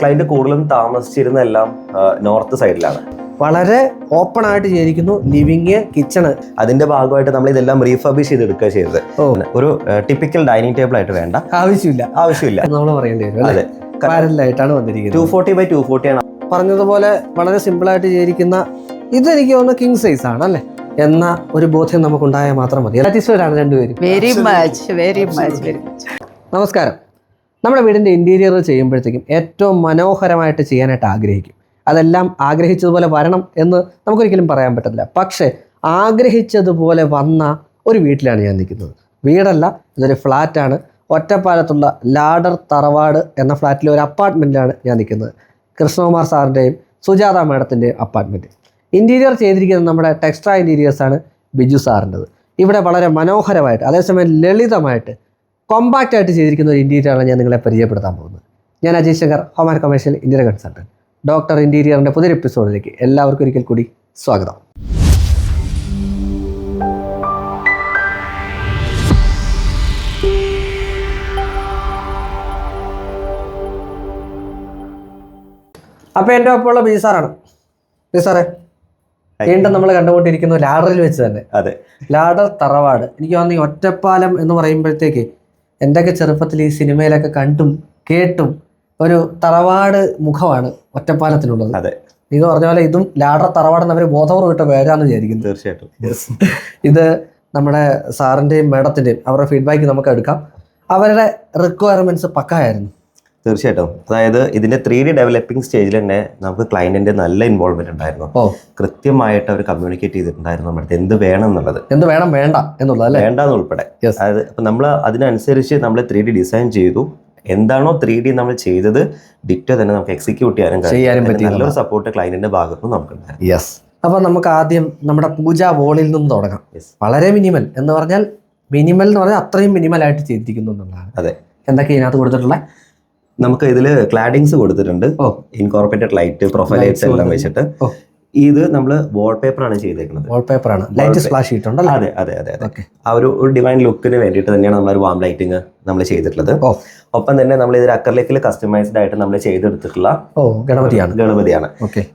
Client കൂടുതലും താമസിച്ചിരുന്നെല്ലാം north സൈഡിലാണ് വളരെ ഓപ്പൺ ആയിട്ട് ചെയ്തിരിക്കുന്നു ലിവിങ് കിച്ചൺ അതിന്റെ ഭാഗമായിട്ട് നമ്മൾ ഇതെല്ലാം റീഫർബിഷ് ചെയ്തെടുക്കുക ചെയ്തത്. ഓ. ഒരു ടിപ്പിക്കൽ ഡൈനിങ് ടേബിൾ ആയിട്ട് വേണ്ട. ആവശ്യമില്ല. ആവശ്യമില്ല. നമ്മൾ പറയേണ്ടി വരും അതെ. പാരലായിട്ടാണ് ടു വന്നിരിക്കുന്നത്. ഫോർട്ടി ബൈ ടു ഫോർട്ടി ആണ്. പറഞ്ഞതുപോലെ വളരെ സിമ്പിൾ ആയിട്ട് ചെയ്തിരിക്കുന്ന ഇത് എനിക്ക് തോന്നുന്നു കിങ് സൈസ് ആണ് അല്ലേ? എന്ന ഒരു ബോധ്യം നമുക്കുണ്ടായാൽ മാത്രം മതി. സാറ്റിസ്ഫൈഡ് ആണ് രണ്ടുപേരും. വെരി മച്ച് വെരി മച്ച് നമസ്കാരം. നമ്മുടെ വീടിന്റെ ഇന്റീരിയർ ചെയ്യുമ്പോഴത്തേക്കും ഏറ്റവും മനോഹരമായിട്ട് ചെയ്യാനായിട്ട് ആഗ്രഹിക്കും. അതെല്ലാം ആഗ്രഹിച്ചതുപോലെ വരണം എന്ന് നമുക്കൊരിക്കലും പറയാൻ പറ്റത്തില്ല. പക്ഷേ ആഗ്രഹിച്ചതുപോലെ വന്ന ഒരു വീട്ടിലാണ് ഞാൻ നിൽക്കുന്നത്. വീടല്ല ഇതൊരു ഫ്ലാറ്റാണ് ഒറ്റപ്പാലത്തുള്ള ലാഡർ തറവാട് എന്ന ഫ്ലാറ്റിലെ ഒരു അപ്പാർട്ട്മെന്റിലാണ് ഞാൻ നിൽക്കുന്നത്. കൃഷ്ണകുമാർ സാറിന്റെയും സുജാത മാഡത്തിന്റെയും അപ്പാർട്ട്മെന്റ് ഇന്റീരിയർ ചെയ്തിരിക്കുന്നത് നമ്മുടെ ടെക്സ്ട്രാ ഇന്റീരിയേഴ്സാണ് ബിജു സാറിന്റെത്. ഇവിടെ വളരെ മനോഹരമായിട്ട് അതേസമയം ലളിതമായിട്ട് കോമ്പാക്റ്റ് ആയിട്ട് ചെയ്തിരിക്കുന്ന ഒരു ഇന്റീരിയറാണ് ഞാൻ നിങ്ങളെ പരിചയപ്പെടുത്താൻ പോകുന്നത്. ഞാൻ Ajay Shankar home and commercial interior consultant doctor ഇന്റീരിയറിന്റെ പുതിയൊരു എപ്പിസോഡിലേക്ക് എല്ലാവർക്കും ഒരിക്കൽ കൂടി സ്വാഗതം. അപ്പോൾ എന്റെ ഒപ്പമുള്ള ബി സാറാണ്. ബി സാറേ വീണ്ടും നമ്മൾ കണ്ടുകൊണ്ടിരിക്കുന്ന ലാഡറിൽ വെച്ച് തന്നെ. അതെ. ലാഡർ തറവാട്. എനിക്ക് തോന്നുന്നു ഒറ്റപ്പാലം എന്ന് പറയുമ്പോഴത്തേക്ക് എന്റെയൊക്കെ ചെറുപ്പത്തിൽ ഈ സിനിമയിലൊക്കെ കണ്ടും കേട്ടും ഒരു തറവാട് മുഖമാണ് ഒറ്റപ്പാലത്തിനുള്ളത് അതെ. നീ പറഞ്ഞ പോലെ ഇതും ലാഡർ തറവാട് എന്നവർ ബോധപൂർവം ഇട്ട പേരാന്ന് വിചാരിക്കുന്നത് തീർച്ചയായിട്ടും ഇത് നമ്മുടെ സാറിന്റെയും മേഡത്തിന്റെയും അവരുടെ ഫീഡ്ബാക്ക് നമുക്ക് എടുക്കാം. അവരുടെ റിക്വയർമെന്റ്സ് പക്കായായിരുന്നു. തീർച്ചയായിട്ടും. അതായത് ഇതിന്റെ ത്രീ ഡി ഡെവലപ്പിംഗ് സ്റ്റേജിൽ തന്നെ നമുക്ക് ക്ലയന്റിന്റെ നല്ല ഇൻവോൾവ്മെന്റ് ഉണ്ടായിരുന്നു. കൃത്യമായിട്ട് അവർ കമ്മ്യൂണിക്കേറ്റ് ചെയ്തിട്ടുണ്ടായിരുന്നു നമ്മുടെ എന്ത് വേണം എന്നുള്ളത്. എന്ത് വേണം വേണ്ട എന്നുള്ളത് അല്ലേ? എന്നുൾപ്പെടെ. അതായത് ഇപ്പൊ നമ്മൾ അതിനനുസരിച്ച് നമ്മൾ ത്രീ ഡി ഡിസൈൻ ചെയ്തു. എന്താണോ ത്രീ ഡി നമ്മൾ ചെയ്തത് ഡിറ്റോ തന്നെ നമുക്ക് എക്സിക്യൂട്ട് ചെയ്യാനും. ചെയ്യാനും പറ്റി നല്ലൊരു സപ്പോർട്ട് ക്ലയന്റിന്റെ ഭാഗത്തുനിന്ന് നമുക്കുണ്ടായിരുന്നു. യെസ് അപ്പൊ നമുക്ക് ആദ്യം നമ്മുടെ പൂജ വോളിൽ നിന്ന് തുടങ്ങാം. വളരെ മിനിമൽ എന്ന് പറഞ്ഞാൽ മിനിമൽ എന്ന് പറഞ്ഞാൽ അത്രയും മിനിമൽ ആയിട്ട് ചെയ്തിരിക്കുന്നു എന്നുള്ളതാണ്. അതെ. എന്തൊക്കെ ഇതിനകത്ത് കൊടുത്തിട്ടുള്ള? നമുക്ക് ഇതിൽ ക്ലാഡിങ്സ് കൊടുത്തിട്ടുണ്ട്. ഇൻകോർപ്പറേറ്റഡ് ലൈറ്റ് പ്രൊഫൈൽ ലൈറ്റ്സ് എല്ലാം വെച്ചിട്ട്. ഇത് നമ്മൾ വാൾപേപ്പർ ആണ് ചെയ്തേക്കുന്നത്. വാൾപേപ്പർ ആണ്. ലൈറ്റ് സ്പ്ലാഷ് അതെ അതെ അതെ ആ ഒരു ഒരു ഡിവൈൻ ലുക്കിന് വേണ്ടിയിട്ട് തന്നെയാണ് നമ്മൾ ഒരു വാം ലൈറ്റിംഗ് നമ്മൾ ചെയ്തിട്ടുള്ളത്. ഒപ്പം തന്നെ നമ്മൾ ഇതിൽ അക്കറിലേക്കിൽ കസ്റ്റമൈസ്ഡ് ആയിട്ട് നമ്മൾ ചെയ്തെടുത്തിട്ടുള്ള ഗണപതിയാണ്. ഗണപതിയാണ്.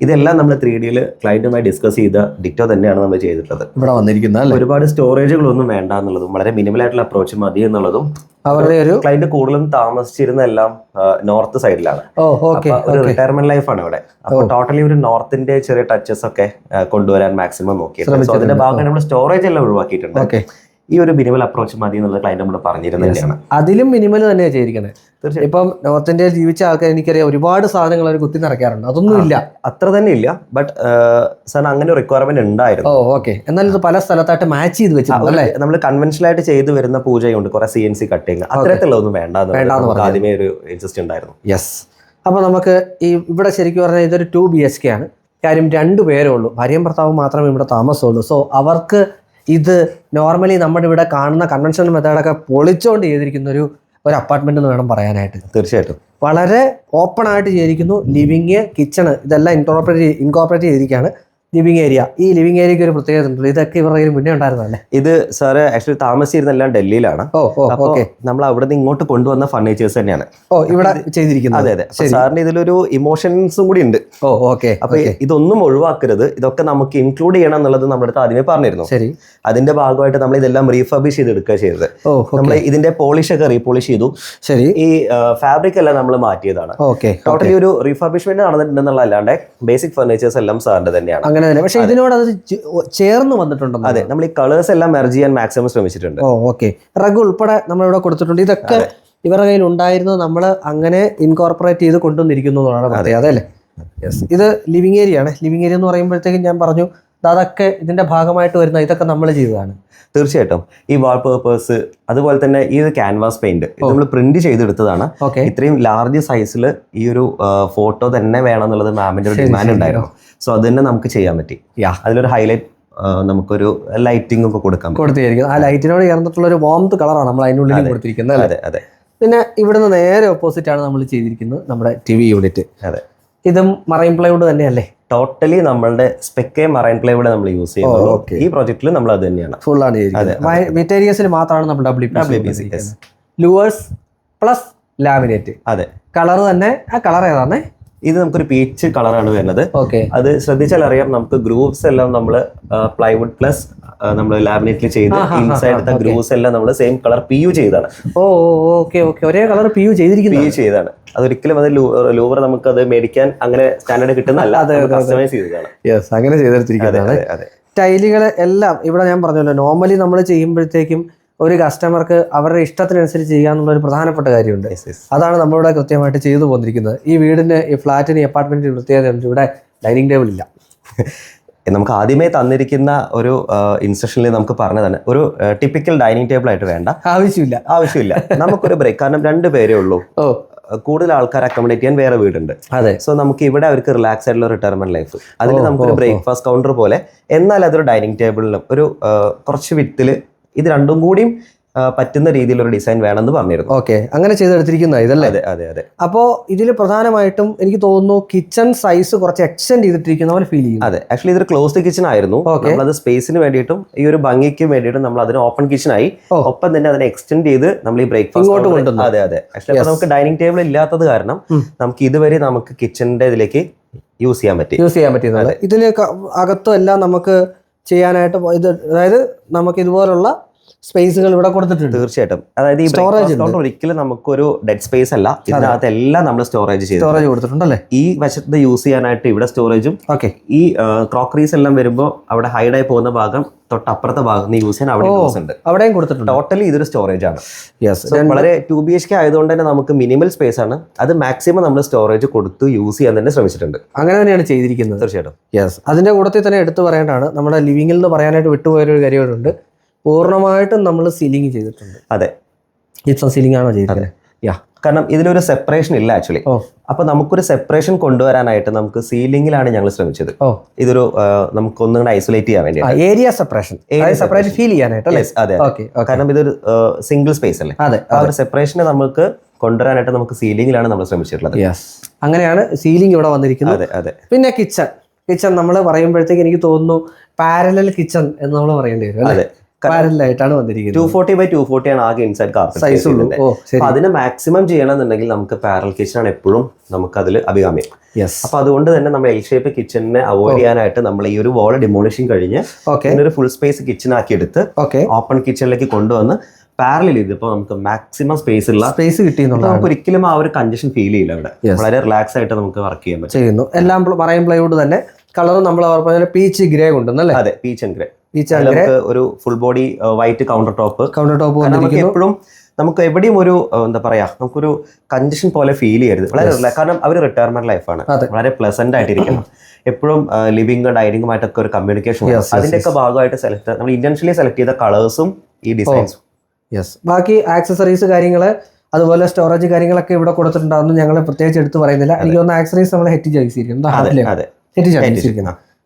ഇതെല്ലാം നമ്മൾ ത്രീ ഡിയിൽ ക്ലയന്റുമായി ഡിസ്കസ് ചെയ്ത ഡിറ്റോ തന്നെയാണ് നമ്മൾ ചെയ്തിട്ടുള്ളത്. ഇവിടെ വന്നിരിക്കുന്ന ഒരുപാട് സ്റ്റോറേജുകളൊന്നും വേണ്ട എന്നുള്ളതും വളരെ മിനിമൽ ആയിട്ടുള്ള അപ്രോച്ച് മതി എന്നുള്ളതും അവരുടെ ഒരു ക്ലയന്റ് കൂടുതലും താമസിച്ചിരുന്ന എല്ലാം നോർത്ത് സൈഡിലാണ് ഒരു റിട്ടയർമെന്റ് ലൈഫാണ് ഇവിടെ. അപ്പൊ ടോട്ടലി ഒരു നോർത്തിന്റെ ചെറിയ ടച്ചസ് ഒക്കെ കൊണ്ടുവരാൻ മാക്സിമം നോക്കിയിട്ടുണ്ട്. സോ അതിന്റെ ഭാഗമായി നമ്മൾ സ്റ്റോറേജ് എല്ലാം ഒഴിവാക്കിയിട്ടുണ്ട്. ഈ ഒരു മിനിമൽ അപ്രോച്ച് മതി എന്നുള്ള ക്ലയന്റ് നമ്മൾ പറഞ്ഞിരുന്നത് തന്നെയാണ്. അതിലും മിനിമൽ തന്നെയാണ് ചെയ്തിരിക്കുന്നത് തീർച്ചയായും ഇപ്പം നോർത്ത് ഇന്ത്യയിൽ ജീവിച്ച ആൾക്കാർ എനിക്കറിയാം ഒരുപാട് സാധനങ്ങൾ അവർ കുത്തി നിറയ്ക്കാറുണ്ട്. അതൊന്നും ഇല്ല. അത്ര തന്നെ ഇല്ല. ബട്ട് സാറിന് അങ്ങനെ റിക്വയർമെന്റ് ഉണ്ടായിരുന്നു. Oh okay. എന്നാൽ ഇത് പല സ്ഥലത്തായിട്ട് മാച്ച് ചെയ്ത് വെച്ചിട്ടുണ്ട് അല്ലേ? നമ്മൾ കൺവെൻഷനൽ ആയിട്ട് ചെയ്തു വരുന്ന പൂജയുണ്ട്. കുറെ സി എൻ സി കട്ടിങ് അത്തരത്തിലുള്ളതൊന്നും വേണ്ട ആദ്യമേ ഒരു ഇൻട്രസ്റ്റ് ഉണ്ടായിരുന്നു. യെസ് അപ്പോൾ നമുക്ക് ഈ ഇവിടെ ശരിക്കും പറഞ്ഞാൽ ഇതൊരു ടു ബി എച്ച് കെ ആണ്. കാര്യം രണ്ടു പേരേ ഉള്ളൂ. ഭാര്യയും ഭർത്താവും മാത്രമേ ഇവിടെ താമസമുള്ളൂ. സോ അവർക്ക് ഇത് നോർമലി നമ്മുടെ ഇവിടെ കാണുന്ന കൺവെൻഷണൽ മെത്തേഡൊക്കെ പൊളിച്ചുകൊണ്ട് ചെയ്തിരിക്കുന്ന ഒരു ഒരു അപ്പാർട്ട്മെന്റ് എന്ന് വേണം പറയാനായിട്ട്. തീർച്ചയായിട്ടും. വളരെ ഓപ്പൺ ആയിട്ട് ചെയ്തിരിക്കുന്നു. ലിവിങ് കിച്ചണ് ഇതെല്ലാം ഇൻകോർപ്പറേറ്റ് ഇൻകോർപ്പറേറ്റ് ചെയ്തിരിക്കുകയാണ്. Living area. ഈ ലിവിങ് ഏരിയക്ക് ഒരു പ്രത്യേകത ഉണ്ട് ഇതൊക്കെ ഇവരുടെ മുന്നേ ഉണ്ടായിരുന്നല്ലേ ഇത് സാറ് ആക്ച്വലി താമസിച്ചിരുന്നെല്ലാം ഡൽഹിയിലാണ്. ഓക്കെ. നമ്മൾ അവിടെ നിന്ന് ഇങ്ങോട്ട് കൊണ്ടുവന്ന ഫർണിച്ചേഴ്സ് തന്നെയാണ്. ഓ ഇവിടെ ചെയ്തിരിക്കുന്നത്. അതെ അതെ. സാറിന് ഇതിലൊരു ഇമോഷൻസും കൂടി ഉണ്ട്. ഓ ഓക്കെ അപ്പൊ ഇതൊന്നും ഒഴിവാക്കരുത്. ഇതൊക്കെ നമുക്ക് ഇൻക്ലൂഡ് ചെയ്യണം എന്നുള്ളത് നമ്മുടെ അടുത്ത് ആദ്യമേ പറഞ്ഞിരുന്നു. ശരി. അതിന്റെ ഭാഗമായിട്ട് നമ്മൾ ഇതെല്ലാം റീഫർബിഷ് ചെയ്തെടുക്കുക ചെയ്തത്. ഓ നമ്മൾ ഇതിന്റെ പോളിഷ് ഒക്കെ റീപോളിഷ് ചെയ്തു. ശരി. ഈ ഫാബ്രിക് എല്ലാം നമ്മൾ മാറ്റിയതാണ്. ഓക്കെ ടോട്ടലി ഒരു റീഫർബിഷ്മെന്റ് നടന്നിട്ടുണ്ടെന്നുള്ളതല്ലാണ്ട് ബേസിക് ഫർണിച്ചേഴ്സ് എല്ലാം സാറിന്റെ തന്നെയാണ്. അങ്ങനെ തന്നെ. പക്ഷേ ഇതിനോട് അത് ചേർന്ന് വന്നിട്ടുണ്ടോ അതെ നമ്മൾ ഈ കളേഴ്സ് എല്ലാം മെർജ് ചെയ്യാൻ മാക്സിമം ശ്രമിച്ചിട്ടുണ്ട്. ഓ ഓക്കെ. റഗ് ഉൾപ്പെടെ നമ്മളിവിടെ കൊടുത്തിട്ടുണ്ട്. ഇതൊക്കെ ഇവരുടെ കയ്യിൽ ഉണ്ടായിരുന്നത് നമ്മൾ അങ്ങനെ ഇൻകോർപ്പറേറ്റ് ചെയ്ത് കൊണ്ടുവന്നിരിക്കുന്നു എന്നുള്ളതാണ് പ്രത്യേകത അല്ലേ യെസ് ഇത് ലിവിങ് ഏരിയ ആണ്. ലിവിങ് ഏരിയ എന്ന് പറയുമ്പോഴത്തേക്കും ഞാൻ പറഞ്ഞു അതൊക്കെ ഇതിന്റെ ഭാഗമായിട്ട് വരുന്ന ഇതൊക്കെ നമ്മൾ ചെയ്തതാണ്. തീർച്ചയായിട്ടും. ഈ വാൾ പേപ്പേഴ്സ് അതുപോലെ തന്നെ ഈ ഒരു ക്യാൻവാസ് പെയിന്റ് ഇത് നമ്മൾ പ്രിന്റ് ചെയ്തെടുത്തതാണ്. ഇത്രയും ലാർജ് സൈസിൽ ഈ ഒരു ഫോട്ടോ തന്നെ വേണം എന്നുള്ളത് മാമിന്റെ ഒരു ഡിമാൻഡ് ഉണ്ടായിരുന്നു. സോ അത് തന്നെ നമുക്ക് ചെയ്യാൻ പറ്റി. അതിലൊരു ഹൈലൈറ്റ് നമുക്കൊരു ലൈറ്റിംഗ് ഒക്കെ കൊടുക്കാം കൊടുത്തിരിക്കുന്നത് ആ ലൈറ്റിനോട് ചേർന്നിട്ടുള്ള ഒരു വാംത് കളറാണ് നമ്മൾ അതിനുള്ളിൽ കൊടുത്തിരിക്കുന്നത് അതെ അതെ. പിന്നെ ഇവിടുന്ന് നേരെ ഓപ്പോസിറ്റ് ആണ് നമ്മൾ ചെയ്തിരിക്കുന്നത് നമ്മുടെ ടി വി യൂണിറ്റ് അതെ. ഇതും മറൈൻ പ്ലൈവുഡ് തന്നെയല്ലേ? ടോട്ടലി നമ്മളുടെ സ്പെക്കെ മറൈൻ പ്ലൈവുഡ് നമ്മൾ യൂസ് ചെയ്യുന്നുള്ളൂ. Okay. ഈ പ്രോജക്റ്റിൽ നമ്മൾ അത് തന്നെയാണ്. ഫുൾ ആണ് വിറ്റേരിയസിൽ മാത്രമാണ് നമ്മൾ W P C louvers plus laminate അതെ. കളർ തന്നെ ആ കളർ ഏതാണേ ഇത് നമുക്കൊരു പീച്ച് കളറാണ് വരുന്നത്. ഓക്കെ അത് ശ്രദ്ധിച്ചാൽ അറിയാം നമുക്ക് ഗ്രൂവ്സ് എല്ലാം നമ്മൾ പ്ലൈവുഡ് പ്ലസ് നമ്മൾ ലാമിനേറ്റിൽ ചെയ്ത് ഇൻസൈഡത്തെ. ഗ്രൂപ്പ്സ് എല്ലാം നമ്മൾ സെയിം കളർ പി യു ചെയ്താണ്. ഓ ഓക്കെ ഓക്കെ ഒരേ കളർ പി യു ചെയ്തിരിക്കുന്നു പി യു ചെയ്താണ്. അതൊരിക്കലും അത് ലൂവർ നമുക്ക് അത് മേടിക്കാൻ അങ്ങനെ സ്റ്റാൻഡേർഡ് കിട്ടുന്നല്ല. കസ്റ്റമൈസ് ചെയ്തതാണ്. യെസ് അങ്ങനെ ചെയ്തെടുത്തിരിക്കുന്നതാണ് ടൈലുകൾ എല്ലാം ഇവിടെ ഞാൻ പറഞ്ഞല്ലോ നോർമലി നമ്മൾ ചെയ്യുമ്പോഴത്തേക്കും ഒരു കസ്റ്റമർക്ക് അവരുടെ ഇഷ്ടത്തിനനുസരിച്ച് ചെയ്യാന്നുള്ള ഒരു പ്രധാനപ്പെട്ട കാര്യമുണ്ട്. അതാണ് നമ്മളിവിടെ കൃത്യമായിട്ട് ചെയ്തു പോന്നിരിക്കുന്നത്. ഈ വീടിന് ഈ ഫ്ലാറ്റിന് അപ്പാർട്ട്മെന്റിന് പ്രത്യേകത. ഇവിടെ ഡൈനിങ് ടേബിൾ ഇല്ല. നമുക്ക് ആദ്യമേ തന്നിരിക്കുന്ന ഒരു ഇൻസ്ട്രക്ഷനിൽ നമുക്ക് പറഞ്ഞു തന്നെ ഒരു ടിപ്പിക്കൽ ഡൈനിങ് ടേബിൾ ആയിട്ട് വേണ്ട. ആവശ്യമില്ല. ആവശ്യമില്ല. നമുക്കൊരു ബ്രേക്ക് കാരണം രണ്ട് പേരേ ഉള്ളൂ. ഓ. കൂടുതൽ ആൾക്കാർ അക്കോമഡേറ്റ് ചെയ്യാൻ വേറെ വീടുണ്ട്. അതെ. സോ നമുക്ക് ഇവിടെ അവർക്ക് റിലാക്സ് ആയിട്ടുള്ള റിട്ടയർമെന്റ് ലൈഫ് അതിൽ നമുക്ക് നമുക്കൊരു. ബ്രേക്ക്ഫാസ്റ്റ് കൗണ്ടർ പോലെ എന്നാൽ അതൊരു ഡൈനിങ് ടേബിളിലും ഒരു കുറച്ച് വിത്തിൽ ഇത് രണ്ടും കൂടിയും പറ്റുന്ന രീതിയിലൊരു ഡിസൈൻ വേണമെന്ന് പറഞ്ഞിരുന്നു. ഓക്കെ. അങ്ങനെ ചെയ്തെടുത്തിരിക്കുന്ന ഇതല്ലേ? അതെ അതെ അതെ. അപ്പോൾ ഇതിൽ പ്രധാനമായിട്ടും എനിക്ക് തോന്നുന്നു കിച്ചൺ സൈസ് കുറച്ച് എക്സ്റ്റെൻഡ് ചെയ്തിട്ടിരിക്കുന്ന പോലെ ഫീൽ ചെയ്യും അതെ. ആക്ച്വലി ഇതൊരു ക്ലോസ്ഡ് കിച്ചൺ ആയിരുന്നു. നമ്മളത് സ്പേസിന് വേണ്ടിയിട്ടും ഈ ഒരു ഭംഗിക്ക് വേണ്ടിയിട്ടും നമ്മൾ അതിന് ഓപ്പൺ കിച്ചൺ ആയി. ഒപ്പം തന്നെ അതിനെ എക്സ്റ്റെൻഡ് ചെയ്ത് നമ്മൾ ഈ ബ്രേക്ക്ഫാസ്റ്റ് കൊണ്ടുവന്നു. അതെ അതെ. ആക്ച്വലി. നമുക്ക് ഡൈനിങ് ടേബിൾ ഇല്ലാത്തത് കാരണം നമുക്ക് ഇതുവരെ നമുക്ക് കിച്ചണിന്റെ ഇതിലേക്ക് യൂസ് ചെയ്യാൻ പറ്റി. യൂസ് ചെയ്യാൻ പറ്റിയത് ഇതിന് അകത്തും എല്ലാം നമുക്ക് ചെയ്യാനായിട്ട് ഇത് അതായത് നമുക്ക് ഇതുപോലുള്ള സ്പേസുകൾ ഇവിടെ കൊടുത്തിട്ടുണ്ട്. തീർച്ചയായിട്ടും. അതായത് ഈ സ്റ്റോറേജ് ഒരിക്കലും നമുക്കൊരു ഡെഡ് സ്പേസ് അല്ല. ഇതിനകത്ത് എല്ലാം നമ്മൾ സ്റ്റോറേജ് ചെയ്തു സ്റ്റോറേജ് കൊടുത്തിട്ടുണ്ടല്ലേ? ഈ വശത്ത് യൂസ് ചെയ്യാനായിട്ട് ഇവിടെ സ്റ്റോറേജും ഓക്കെ ഈ ക്രോക്കറീസ് എല്ലാം വരുമ്പോൾ അവിടെ ഹൈഡായി പോകുന്ന ഭാഗം തൊട്ടപ്പുറത്തെ ഭാഗത്ത് യൂസ് ചെയ്യാൻ അവിടെ. യൂസ് ഉണ്ട്. അവിടെയും കൊടുത്തിട്ടുണ്ട്. ടോട്ടലി ഇതൊരു സ്റ്റോറേജ് ആണ്. യെസ് വളരെ ടു ബി എച്ച് കെ ആയതുകൊണ്ട് തന്നെ നമുക്ക് മിനിമൽ സ്പേസ് ആണ്. അത് മാക്സിമം നമ്മൾ സ്റ്റോറേജ് കൊടുത്ത് യൂസ് ചെയ്യാൻ തന്നെ ശ്രമിച്ചിട്ടുണ്ട്. അങ്ങനെ തന്നെയാണ് ചെയ്തിരിക്കുന്നത്. തീർച്ചയായിട്ടും. യെസ് അതിന്റെ കൂട്ടത്തിൽ തന്നെ എടുത്തു പറയേണ്ടതാണ്. നമ്മുടെ ലിവിംഗിൽ നിന്ന് പറയാനായിട്ട് വിട്ടുപോയൊരു കാര്യമുണ്ട്. പൂർണമായിട്ടും നമ്മൾ സീലിംഗ് ചെയ്തിട്ടുണ്ട്. അതെ. ജിപ്സം സീലിംഗ് ആണോ ചെയ്തത് യാ. കാരണം ഇതിലൊരു സെപ്പറേഷൻ ഇല്ല ആക്ച്വലി ഓ. അപ്പൊ നമുക്കൊരു സെപ്പറേഷൻ കൊണ്ടുവരാനായിട്ട് നമുക്ക് സീലിംഗിലാണ് ഞങ്ങൾ ശ്രമിച്ചത്. ഓ. ഇതൊരു നമുക്ക് ഒന്നും കൂടെ ഐസൊലേറ്റ് ചെയ്യാൻ വേണ്ടി ഏരിയ സെപ്പറേഷൻ സെപ്പറേഷൻ ഫീൽ ചെയ്യാനായിട്ട് അല്ലേ? അതെ കാരണം ഇതൊരു സിംഗിൾ സ്പേസ് അല്ലേ? അതെ ആ ഒരു സെപ്പറേഷനെ നമുക്ക് കൊണ്ടുവരാനായിട്ട് നമുക്ക് സീലിംഗിലാണ് നമ്മൾ ശ്രമിച്ചിട്ടുള്ളത്. അങ്ങനെയാണ് സീലിംഗ് ഇവിടെ വന്നിരിക്കുന്നത്. അതെ അതെ. പിന്നെ കിച്ചൺ കിച്ചൺ നമ്മൾ പറയുമ്പോഴത്തേക്ക് എനിക്ക് തോന്നുന്നു പാരലൽ കിച്ചൺ എന്ന് നമ്മൾ പറയേണ്ടി വരും അതെ. പാരലൽ ആയിട്ടാണ് ടു വന്നിരിക്കുന്നത് ഫോർട്ടി ബൈ ടു ഫോർട്ടി ആണ് ആകെ ഇൻസൈഡ് സൈസ് ഉള്ളൂ. കാർപ്പറ്റ് ശരി. അപ്പൊ അതിനെ മാക്സിമം ചെയ്യണമെന്നുണ്ടെങ്കിൽ നമുക്ക് പാരൽ കിച്ചൺ ആണ് എപ്പോഴും നമുക്ക് അതിൽ അഭികാമ്യം. യെസ് അപ്പൊ അതുകൊണ്ട് തന്നെ നമ്മൾ എൽ ഷേപ്പ് കിച്ചണിനെ അവോയ്ഡ് ചെയ്യാനായിട്ട് നമ്മൾ ഈ ഒരു വോള ഡിമോളിഷൻ കഴിഞ്ഞ് ഒരു ഫുൾ സ്പേസ് കിച്ചൺ ആക്കി എടുത്ത് ഓക്കെ ഓപ്പൺ കിച്ചണിലേക്ക് കൊണ്ടുവന്ന് പാരലിൽ ഇതിപ്പോ നമുക്ക് മാക്സിമം സ്പേസ് ഉള്ള സ്പേസ് കിട്ടി നമുക്ക് ഒരിക്കലും ആ ഒരു കഞ്ചഷൻ ഫീൽ ചെയ്യില്ല അവിടെ. വളരെ റിലാക്സ് ആയിട്ട് നമുക്ക് വർക്ക് ചെയ്യാൻ പറ്റും. ചെയ്യുന്നു. എല്ലാം പറയുമ്പോൾ പ്ലൈവുഡ് തന്നെ കളർ നമ്മൾ പറഞ്ഞ പീച്ച് ഗ്രേ കൊണ്ടുവന്നല്ലേ അതെ പീച്ച് ആൻഡ് ഗ്രേ നമുക്ക് ഒരു full body white counter top counter top നമുക്ക് എപ്പോഴും നമുക്ക് എവിടെയും ഒരു എന്താ പറയാ നമുക്കൊരു കഞ്ചഷൻ പോലെ ഫീൽ ചെയ്യരുത്. വളരെ. കാരണം അവർ റിട്ടയർമെന്റ് ലൈഫാണ്. വളരെ പ്ലസന്റ് ആയിട്ടിരിക്കണം എപ്പോഴും ലിവിംഗ് ഡൈനിങ്ങുമായിട്ടൊക്കെ ഒരു കമ്മ്യൂണിക്കേഷൻ അതിന്റെ ഒക്കെ അതിന്റെയൊക്കെ ഭാഗമായിട്ട് സെലക്ട് നമ്മൾ ഇന്റൻഷ്യലി സെലക്ട് ചെയ്ത കളേഴ്സും ഈ ഡിസൈൻസും യെസ് ബാക്കി ആക്സസറീസ് കാര്യങ്ങൾ അതുപോലെ സ്റ്റോറേജ് കാര്യങ്ങളൊക്കെ ഇവിടെ കൊടുത്തിട്ടുണ്ടാവുന്നു. ഞങ്ങൾ പ്രത്യേകിച്ച് എടുത്ത് പറയുന്നില്ല. എനിക്ക് തോന്നുന്ന ആക്സസറീസ് നമ്മൾ ഹെറ്റ് ചെയ്തിരിക്കുന്നു.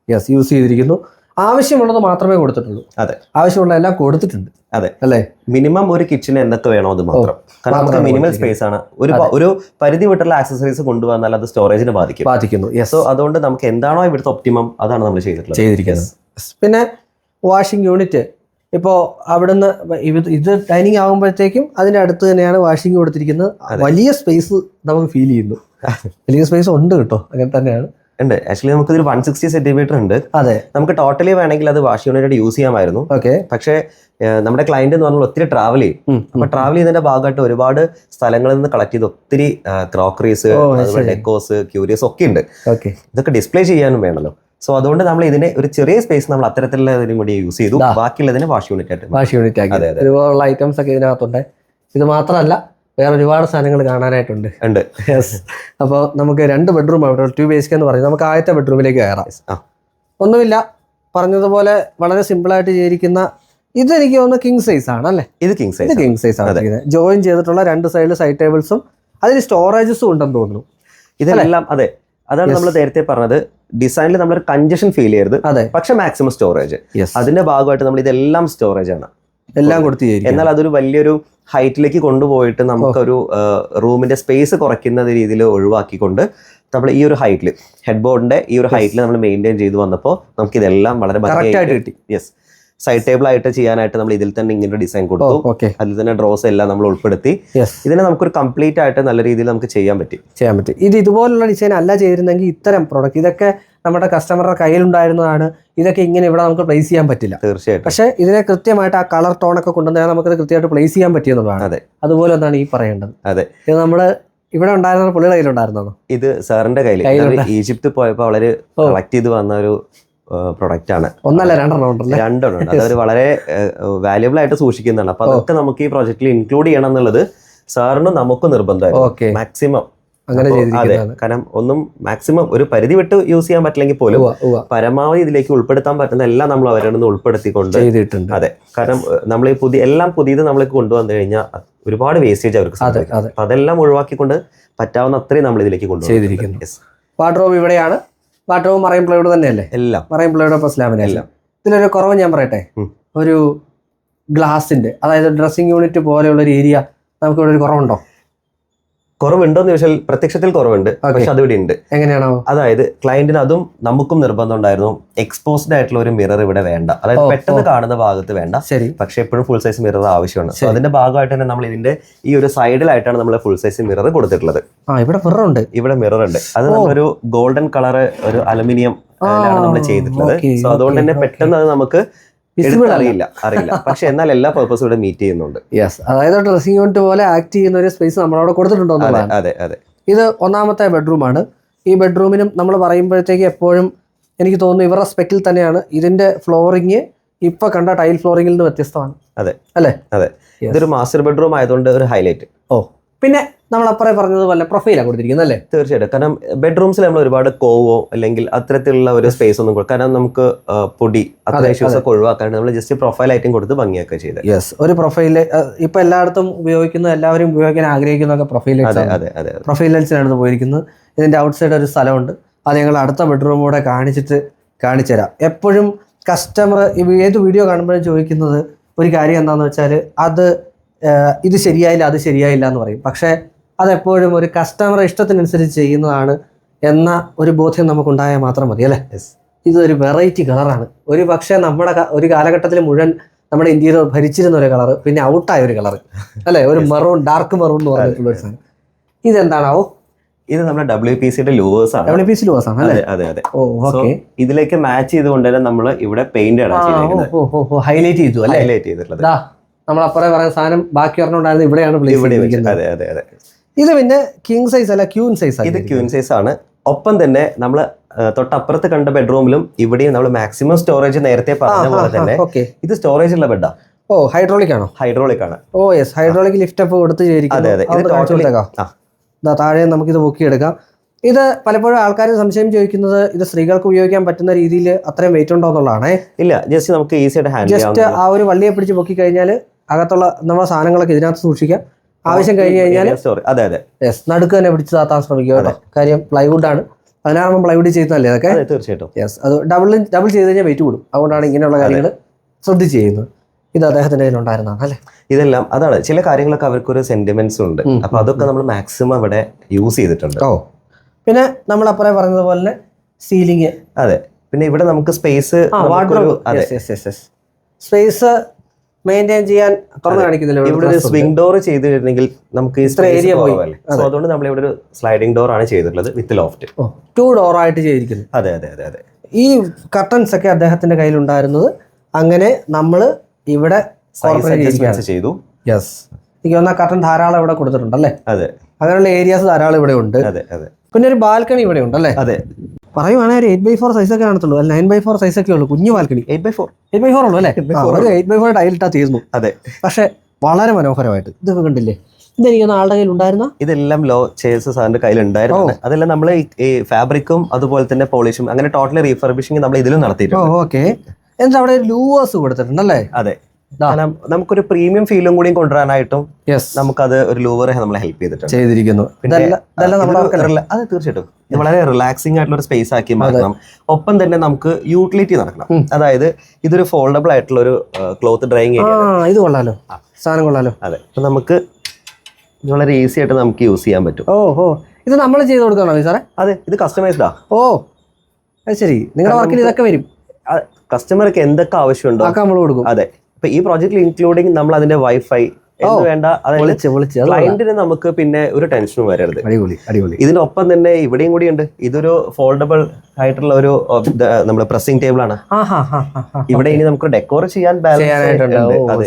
യെസ് യൂസ് ചെയ്തിരിക്കുന്നു. ആവശ്യമുള്ളത് മാത്രമേ കൊടുത്തിട്ടുള്ളൂ. അതെ. ആവശ്യമുള്ള എല്ലാം കൊടുത്തിട്ടുണ്ട്. അതെ. അല്ലേ? മിനിമം ഒരു കിച്ചണ് എന്തൊക്കെ വേണോ അത് മാത്രം? കാരണം നമുക്ക് മിനിമൽ സ്പേസ് ആണ്. ഒരു ഒരു പരിധി വിട്ടുള്ള ആക്സസറീസ് കൊണ്ടുവന്നാൽ അത് സ്റ്റോറേജിനെ ബാധിക്കും. ബാധിക്കുന്നു. യെസ് സോ അതുകൊണ്ട് നമുക്ക് എന്താണോ ഇവിടുത്തെ ഒപ്റ്റിമം അതാണ് നമ്മൾ ചെയ്തിട്ടുള്ളത്. ചെയ്തിരിക്കുന്നത്. പിന്നെ വാഷിംഗ് യൂണിറ്റ് ഇപ്പോൾ അവിടുന്ന് ഇത് ഇത് ഡൈനിങ് ആകുമ്പോഴത്തേക്കും അതിന്റെ അടുത്ത് തന്നെയാണ് വാഷിംഗ് കൊടുത്തിരിക്കുന്നത്. വലിയ സ്പേസ് നമുക്ക് ഫീൽ ചെയ്യുന്നു. വലിയ സ്പേസ് ഉണ്ട് കേട്ടോ. അങ്ങനെ തന്നെയാണ്. ഉണ്ട്. ആക്ച്വലി നമുക്ക് ഒരു വൺ സിക്സ്റ്റി സെന്റിമീറ്റർ ഉണ്ട്. അതെ. നമുക്ക് ടോട്ടലി വേണമെങ്കിൽ അത് വാഷ് യൂണിറ്റ് യൂസ് ചെയ്യാമായിരുന്നു. ഓക്കെ പക്ഷേ നമ്മുടെ ക്ലയന്റ് എന്ന് പറഞ്ഞാൽ ഒത്തിരി ട്രാവൽ ചെയ്യും. അപ്പൊ ട്രാവൽ ചെയ്യുന്നതിന്റെ ഭാഗമായിട്ട് ഒരുപാട് സ്ഥലങ്ങളിൽ നിന്ന് കളക്ട് ചെയ്ത് ഒത്തിരി ക്രോക്കറീസ് അതുപോലെ ഡെക്കോസ് ക്യൂരിയസ് ഒക്കെ ഉണ്ട്. ഓക്കെ ഇതൊക്കെ ഡിസ്പ്ലേ ചെയ്യാനും വേണമല്ലോ സോ അതുകൊണ്ട് നമ്മൾ ഇതിനെ ഒരു ചെറിയ സ്പേസ് നമ്മൾ അത്തരത്തിലുള്ള ഇതിനും കൂടി യൂസ് ചെയ്തു. ബാക്കിയുള്ളതിനെ വാഷ് യൂണിറ്റ് ആയിട്ട് വാഷ് യൂണിറ്റ് ആക്കി. അതെ, അതെ. ഒരുപാടുള്ള ഐറ്റംസ് ഒക്കെ ഇതിനകത്തുണ്ട്. ഇത് മാത്രമല്ല വേറെ ഒരുപാട് സാധനങ്ങൾ കാണാനായിട്ടുണ്ട്. ഉണ്ട്. യെസ് അപ്പോൾ നമുക്ക് രണ്ട് ബെഡ്റൂം അവിടെ ടു ബി എച്ച് കെ എന്ന് പറയും നമുക്ക് ആദ്യത്തെ ബെഡ്റൂമിലേക്ക് കയറാം. ഒന്നുമില്ല. പറഞ്ഞതുപോലെ വളരെ സിമ്പിളായിട്ട് ചെയ്തിരിക്കുന്ന ഇത് എനിക്ക് തോന്നുന്നു കിങ് സൈസ് ആണ് അല്ലേ? ഇത് കിങ് സൈസ് കിങ് സൈസ് ആണ് ജോയിൻ ചെയ്തിട്ടുള്ള രണ്ട് സൈഡിൽ സൈഡ് ടേബിൾസും അതിൽ സ്റ്റോറേജസും ഉണ്ടെന്ന് തോന്നുന്നു. ഇതെല്ലാം അതെ. അതാണ് നമ്മൾ നേരത്തെ പറഞ്ഞത്. ഡിസൈനിൽ നമ്മളൊരു കഞ്ചഷൻ ഫീൽ ചെയ്യരുത്. അതെ. പക്ഷെ മാക്സിമം സ്റ്റോറേജ് യെസ് അതിന്റെ ഭാഗമായിട്ട് നമ്മൾ ഇതെല്ലാം സ്റ്റോറേജ് ആണ്. എല്ലാം കൊടുത്ത് എന്നാൽ അതൊരു വലിയൊരു ഹൈറ്റിലേക്ക് കൊണ്ടുപോയിട്ട് നമുക്കൊരു റൂമിന്റെ സ്പേസ് കുറയ്ക്കുന്ന രീതിയിൽ ഒഴിവാക്കിക്കൊണ്ട് നമ്മൾ ഈ ഒരു ഹൈറ്റിൽ ഹെഡ് ബോർഡിന്റെ ഈ ഒരു ഹൈറ്റിൽ നമ്മൾ മെയിന്റെയിൻ ചെയ്തു വന്നപ്പോൾ നമുക്ക് ഇതെല്ലാം വളരെ ഭംഗിയായിട്ട് കിട്ടി യെസ് സൈഡ് ടേബിൾ ആയിട്ട് ചെയ്യാനായിട്ട് നമ്മൾ ഇതിൽ തന്നെ ഇങ്ങനെ ഡിസൈൻ കൊടുത്തു. ഓക്കെ. അതിൽ തന്നെ ഡ്രോസ് എല്ലാം നമ്മൾ ഉൾപ്പെടുത്തി. ഇതിനെ നമുക്കൊരു കംപ്ലീറ്റ് ആയിട്ട് നല്ല രീതിയിൽ നമുക്ക് ചെയ്യാൻ പറ്റും. ചെയ്യാൻ പറ്റും. ഇത് ഇതുപോലുള്ള ഡിസൈൻ അല്ല ചെയ്തിരുന്നെങ്കിൽ ഇത്തരം പ്രോഡക്റ്റ് ഇതൊക്കെ നമ്മുടെ കസ്റ്റമറുടെ കയ്യിലുണ്ടായിരുന്നതാണ്. ഇതൊക്കെ ഇങ്ങനെ ഇവിടെ നമുക്ക് പ്ലേസ് ചെയ്യാൻ പറ്റില്ല. തീർച്ചയായിട്ടും. പക്ഷേ ഇതിനെ കൃത്യമായിട്ട് ആ കളർ ടോണൊക്കെ കൊണ്ടുവന്നാൽ നമുക്കത് കൃത്യമായിട്ട് പ്ലേസ് ചെയ്യാൻ പറ്റിയെന്നുള്ളതാണ് അതെ. അതുപോലെ ഒന്നാണ് ഈ പറയേണ്ടത്. അതെ. ഇത് നമ്മൾ ഇവിടെ ഉണ്ടായിരുന്ന പുള്ളിയുടെ കയ്യിലുണ്ടായിരുന്നോ? ഇത് സാറിന്റെ കയ്യിൽ. ഈജിപ്ത് പോയപ്പോൾ വളരെ കളക്ട് ചെയ്ത് വന്ന ഒരു പ്രൊഡക്റ്റ് ആണ്. ഒന്നല്ല രണ്ടെണ്ണം ഉണ്ടല്ലേ? രണ്ടെണ്ണം ഉണ്ട്. അതവർ വളരെ വാല്യുബിൾ ആയിട്ട് സൂക്ഷിക്കുന്നതാണ്. അപ്പൊ അതൊക്കെ നമുക്ക് ഈ പ്രോജക്റ്റിൽ ഇൻക്ലൂഡ് ചെയ്യണം എന്നുള്ളത് സാറിന് നമുക്ക് നിർബന്ധമായിരുന്നു. ഓക്കെ. മാക്സിമം അങ്ങനെ അതെ കാരണം ഒന്നും മാക്സിമം ഒരു പരിധി വിട്ട് യൂസ് ചെയ്യാൻ പറ്റില്ലെങ്കിൽ പോലും. പരമാവധി ഇതിലേക്ക് ഉൾപ്പെടുത്താൻ പറ്റുന്ന എല്ലാം നമ്മൾ അവരുടെ നിന്ന് ഉൾപ്പെടുത്തിക്കൊണ്ട് ചെയ്തിട്ടുണ്ട്. അതെ കാരണം നമ്മൾ ഈ പുതിയ എല്ലാം പുതിയത് നമ്മൾക്ക് കൊണ്ടുവന്നു കഴിഞ്ഞാൽ ഒരുപാട് വേസ്റ്റേജ് അവർക്ക് അപ്പൊ അതെല്ലാം ഒഴിവാക്കിക്കൊണ്ട് പറ്റാവുന്ന അത്രയും നമ്മൾ ഇതിലേക്ക് കൊണ്ടുവന്നു. വാർഡ്രോബ് ഇവിടെയാണ്. വാർഡ്രോബ് മറൈൻ പ്ലൈവുഡ് തന്നെയല്ലേ? എല്ലാം. മറൈൻ പ്ലൈവുഡ് പ്ലസ് ലാമിനേഷൻ എല്ലാം. ഇതിലൊരു കുറവ് ഞാൻ പറയട്ടെ? ഒരു ഗ്ലാസിന്റെ അതായത് ഡ്രസ്സിംഗ് യൂണിറ്റ് പോലെയുള്ള ഒരു ഏരിയ നമുക്ക് ഇവിടെ ഒരു കുറവുണ്ടോ? കുറവുണ്ടോന്ന് ചോദിച്ചാൽ പ്രത്യക്ഷത്തിൽ കുറവുണ്ട് പക്ഷെ അതിവിടെ ഉണ്ട് എങ്ങനെയാണോ? അതായത് ക്ലയന്റിന് അതും നമുക്കും നിർബന്ധം ഉണ്ടായിരുന്നു എക്സ്പോസ്ഡ് ആയിട്ടുള്ള ഒരു മിറർ ഇവിടെ വേണ്ട. അതായത് പെട്ടെന്ന് കാണുന്ന ഭാഗത്ത് വേണ്ട ശരി. പക്ഷെ എപ്പോഴും ഫുൾ സൈസ് മിറർ ആവശ്യമാണ്. അതിന്റെ ഭാഗമായിട്ട് തന്നെ നമ്മൾ ഇതിന്റെ ഈ ഒരു സൈഡിലായിട്ടാണ് നമ്മൾ ഫുൾ സൈസ് മിറർ കൊടുത്തിട്ടുള്ളത്. ആ ഇവിടെ ഉണ്ട്. ഇവിടെ മിറർ ഉണ്ട്. അത് ഒരു നമ്മളൊരു ഗോൾഡൻ കളർ ഒരു അലുമിനിയം നമ്മൾ ചെയ്തിട്ടുള്ളത്. സോ അതുകൊണ്ട് തന്നെ പെട്ടെന്ന് അത് നമുക്ക് വിസിബിൾ അറിയില്ല അറിയില്ല. പക്ഷെ എന്നാൽ എല്ലാ പർപ്പസും ഇവിടെ മീറ്റ് ചെയ്യുന്നുണ്ട്. യെസ് അതായത് ഡ്രസ്സിംഗ് യൂണിറ്റ് പോലെ ആക്ട് ചെയ്യുന്ന ഒരു സ്പേസ് നമ്മളവിടെ കൊടുത്തിട്ടുണ്ടോ അതെ അതെ ഇത് ഒന്നാമത്തെ ബെഡ്റൂമാണ് ഈ ബെഡ്റൂമിനും നമ്മൾ പറയുമ്പോഴത്തേക്ക് എപ്പോഴും എനിക്ക് തോന്നുന്നു ഇവരുടെ സ്പെക്കിൽ തന്നെയാണ് ഇതിന്റെ ഫ്ലോറിങ് ഇപ്പൊ കണ്ട ടൈൽ ഫ്ലോറിംഗിൽ നിന്ന് വ്യത്യസ്തമാണ്. അതെ. അല്ലേ? അതെ. ഇതൊരു മാസ്റ്റർ ബെഡ്റൂം ആയതുകൊണ്ട് ഒരു ഹൈലൈറ്റ് ഓ. പിന്നെ നമ്മൾ അപ്പറേ പറഞ്ഞതുപോലെ പ്രൊഫൈലാണ് കൊടുത്തിരിക്കുന്നത് അല്ലേ? തീർച്ചയായിട്ടും. കാരണം ബെഡ്റൂംസിൽ നമ്മൾ ഒരുപാട് കോവോ അല്ലെങ്കിൽ അത്തരത്തിലുള്ള ഒരു സ്പേസ് ഒന്നും കൊടുക്കും കാരണം നമുക്ക് പൊടി അത്ര അതെ, ഇഷ്യൂസ് ഒക്കെ ഒഴിവാക്കാൻ നമ്മൾ ജസ്റ്റ് പ്രൊഫൈൽ ആയിട്ടും കൊടുത്ത് ഭംഗിയൊക്കെ ചെയ്ത്. യെസ് ഒരു പ്രൊഫൈൽ ഇപ്പൊ എല്ലായിടത്തും ഉപയോഗിക്കുന്ന എല്ലാവരും ഉപയോഗിക്കാൻ ആഗ്രഹിക്കുന്നതൊക്കെ പ്രൊഫൈൽ അതെ അതെ അതെ അതെ. പ്രൊഫൈൽ ലെൻസിലാണ് പോയിരിക്കുന്നത് ഇതിന്റെ ഔട്ട് സൈഡ് ഒരു സ്ഥലമുണ്ട്. അത് ഞങ്ങൾ അടുത്ത ബെഡ്റൂം കൂടെ കാണിച്ചിട്ട് കാണിച്ചു തരാം. എപ്പോഴും കസ്റ്റമർ ഏത് വീഡിയോ കാണുമ്പോഴും ചോദിക്കുന്നത് ഒരു കാര്യം എന്താണെന്ന് വെച്ചാൽ അത് ഇത് ശരിയായില്ല അത് ശരിയായില്ല എന്ന് പറയും. പക്ഷേ അതെപ്പോഴും ഒരു കസ്റ്റമർ ഇഷ്ടത്തിനനുസരിച്ച് ചെയ്യുന്നതാണ് എന്ന ഒരു ബോധ്യം നമുക്കുണ്ടായാൽ മാത്രം മതി അല്ലേ? യെസ് ഇതൊരു വെറൈറ്റി കളറാണ് ഒരു പക്ഷേ നമ്മുടെ ഒരു കാലഘട്ടത്തിൽ മുഴുവൻ നമ്മുടെ ഇന്ത്യയിൽ ഭരിച്ചിരുന്ന ഒരു കളർ പിന്നെ ഔട്ടായ ഒരു കളർ അല്ലേ? ഒരു മെറൂൺ ഡാർക്ക് മെറൂൺ എന്ന് പറഞ്ഞിട്ടുള്ള ഒരു സാധനം ഇതെന്താണാവോ? ഇത് നമ്മുടെ ഡബ്ല്യു പി സിയുടെ ലൂവേഴ്സ് ആണ്. ഡബ്ല്യു പി സി ലോസാണ് അല്ലേ? അതെ അതെ ഓക്കെ ഇതിലേക്ക് മാച്ച് ചെയ്തുകൊണ്ട് തന്നെ നമ്മൾ ഇവിടെ പെയിന്റ് ആണ് ഹൈലൈറ്റ് ചെയ്തു അല്ലേ? ഹൈലൈറ്റ് ചെയ്തിട്ടുള്ളത്. നമ്മൾ അപ്പുറേ പറയുന്ന സാധനം ബാക്കി പറഞ്ഞുകൊണ്ടായിരുന്നു ഇവിടെയാണ് പ്ലേസ് അതെ അതെ അതെ. ഇത് പിന്നെ കിങ് സൈസ് അല്ല ക്യൂൻ സൈസ് ഇത് ക്യൂൻ സൈസ് ആണ്. ഒപ്പം തന്നെ നമ്മൾ തൊട്ടപ്പുറത്ത് കണ്ട ബെഡ്റൂമിലും ഇവിടെയും നമ്മൾ മാക്സിമം സ്റ്റോറേജ് നേരത്തെ പറഞ്ഞ പോലെ തന്നെ ഓക്കെ ഇത് സ്റ്റോറേജ് ഉള്ള ബെഡാ ഓ ഹൈഡ്രോളിക് ആണോ? ഹൈഡ്രോളിക് ആണ്. Oh yes hydraulic lift up കൊടുത്ത് താഴെ അതെ ഇത് പൊക്കിയെടുക്കാം ഇത് പലപ്പോഴും ആൾക്കാർ സംശയം ചോദിക്കുന്നത് ഇത് സ്ത്രീകൾക്ക് ഉപയോഗിക്കാൻ പറ്റുന്ന രീതിയിൽ അത്രയും വെയിറ്റ് ഉണ്ടോ എന്നുള്ളതാണേ. ഇല്ല ജസ്റ്റ് നമുക്ക് ഈസി ആയിട്ട് ജസ്റ്റ് ആ ഒരു വള്ളിയെ പിടിച്ച് പൊക്കി കഴിഞ്ഞാൽ അകത്തുള്ള നമ്മുടെ സാധനങ്ങളൊക്കെ ഇതിനകത്ത് സൂക്ഷിക്കാം. ആവശ്യം കഴിഞ്ഞു കഴിഞ്ഞാൽ അതെ അതെ. യെസ് നടുക്ക് തന്നെ പിടിച്ച് താത്താൻ ശ്രമിക്കുക കേട്ടോ. കാര്യം പ്ലൈവുഡ് ആണ്. അതിനാകുമ്പോൾ പ്ലൈവുഡ് ചെയ്യുന്നതല്ലേ അതൊക്കെ? അതെ തീർച്ചയായിട്ടും. യെസ് അത് ഡബിൾ ഡബിൾ ചെയ്ത് കഴിഞ്ഞാൽ വെയിറ്റ് കൂടും. അതുകൊണ്ടാണ് ഇങ്ങനെയുള്ള കാര്യങ്ങൾ ശ്രദ്ധിച്ച് ചെയ്യുന്നത്. ഇത് അദ്ദേഹത്തിന്റെ കയ്യിലുണ്ടായിരുന്നതാണ് അല്ലേ? ഇതെല്ലാം അതാണ്. ചില കാര്യങ്ങളൊക്കെ അവർക്കൊരു സെന്റിമെന്റ്സ് ഉണ്ട്. അപ്പൊ അതൊക്കെ നമ്മൾ മാക്സിമം അവിടെ യൂസ് ചെയ്തിട്ടുണ്ട്. ഓ. പിന്നെ നമ്മൾ അപ്പറേ പറഞ്ഞതുപോലെ തന്നെ സീലിംഗ് അതെ. പിന്നെ ഇവിടെ നമുക്ക് സ്പേസ് സ്പേസ് മെയിന്റെയിൻ ചെയ്യാൻ തുറന്നു കാണിക്കുന്നില്ല ഇവിടെ ഒരു സ്വിംഗ് ഡോർ ചെയ്തിരുന്നെങ്കിൽ നമുക്ക് ഇത്ര ഏരിയ പോയി. സോ അതുകൊണ്ട് നമ്മൾ ഇവിടെ ഒരു സ്ലൈഡിംഗ് ഡോർ ആണ് ചെയ്തിട്ടുള്ളത് വിത്ത് ലോഫ്റ്റ് ടു ഡോർ ആയിട്ട് ചെയ്തിരിക്കുന്നു. അതെ അതെ അതെ അതെ. ഈ കർട്ടൻസ് ഒക്കെ അദ്ദേഹത്തിന്റെ കയ്യിൽ ഉണ്ടായിരുന്നത് അങ്ങനെ നമ്മൾ ഇവിടെ ചെയ്തു. യെസ് എനിക്ക് തോന്നുന്ന കർട്ടൻ ധാരാളം ഇവിടെ കൊടുത്തിട്ടുണ്ട് അല്ലേ? അതെ. അങ്ങനെയുള്ള ഏരിയാസ് ധാരാളം ഇവിടെ ഉണ്ട്. അതെ അതെ. പിന്നെ ഒരു ബാൽക്കണി ഇവിടെ ഉണ്ട് അല്ലേ? അതെ. പറയുവാണെങ്കിൽ ഒരു എയ്റ്റ് ബൈ ഫോർ സൈസ് ഒക്കെ കാണത്തുള്ളൂ. അല്ല നയൻ ബൈ ഫോർ സൈസ് ഒക്കെ ഉള്ളൂ കുഞ്ഞു balcony eight by four eight by four ഉള്ളൂ അല്ലേ? എയ്റ്റ് ബൈ ഫോർ ടൈലിട്ടാ തീർന്നു. അതെ. പക്ഷേ വളരെ മനോഹരമായിട്ട്. ഇതൊക്കെ കണ്ടില്ലേ? ഇതെനിക്ക് ആളുടെ കയ്യിൽ ഉണ്ടായിരുന്ന? ഇതെല്ലാം ലോ ചെയർസ് സാറിന്റെ കയ്യിൽ ഉണ്ടായിരുന്നു അതെല്ലാം നമ്മൾ ഈ ഫാബ്രിക്കും അതുപോലെ തന്നെ പോളിഷും അങ്ങനെ ടോട്ടലി റീഫർബിഷിംഗ് നമ്മൾ ഇതിലും നടത്തിയിട്ടുണ്ട്. ഓക്കെ. എന്നിട്ട് അവിടെ ലൂവേഴ്സ് കൊടുത്തിട്ടുണ്ടല്ലേ? അതെ. നമുക്കൊരു പ്രീമിയം ഫീലും കൂടി കൊണ്ടുവരാനായിട്ടും നമുക്കത് ഒരു ലൂവർ നമ്മളെ ഹെൽപ്പ് ചെയ്തിട്ടുണ്ട്. ചെയ്തിരിക്കുന്നു. അത് തീർച്ചയായിട്ടും. വളരെ റിലാക്സിംഗ് ആയിട്ടുള്ള ഒരു സ്പേസ് ആക്കി മാറ്റണം. ഒപ്പം തന്നെ നമുക്ക് യൂട്ടിലിറ്റി നടക്കണം. അതായത് ഇതൊരു ഫോൾഡബിൾ ആയിട്ടുള്ള ഒരു ക്ലോത്ത് ഡ്രൈങ് ഇത് കൊള്ളാലോ. സാധനം കൊള്ളാലോ. അതെ. അപ്പൊ നമുക്ക് വളരെ ഈസി ആയിട്ട് നമുക്ക് യൂസ് ചെയ്യാൻ പറ്റും. ഓ ഓ. ഇത് നമ്മൾ ചെയ്ത് കൊടുക്കണോ സാറേ? അതെ ഇത് കസ്റ്റമൈസ്ഡാ ഓ അത് ശരി. നിങ്ങളുടെ വർക്കിൽ ഇതൊക്കെ വരും. കസ്റ്റമർക്ക് എന്തൊക്കെ ആവശ്യമുണ്ടോ? അതൊക്കെ നമ്മൾ കൊടുക്കും. അതെ. ഇപ്പൊ ഈ പ്രോജക്റ്റിൽ ഇൻക്ലൂഡിങ് നമ്മൾ അതിന്റെ വൈഫൈ വേണ്ട ക്ലയന്റിന് നമുക്ക് പിന്നെ ഒരു ടെൻഷനും വരരുത്. ഇതിനൊപ്പം തന്നെ ഇവിടെയും കൂടി ഉണ്ട്. ഇതൊരു ഫോൾഡബിൾ ആയിട്ടുള്ള ഒരു നമ്മുടെ പ്രസിംഗ് ടേബിൾ ആണ്. ഇവിടെ ഇനി നമുക്ക് ഡെക്കോർ ചെയ്യാൻ ബാലൻസ്. അതെ,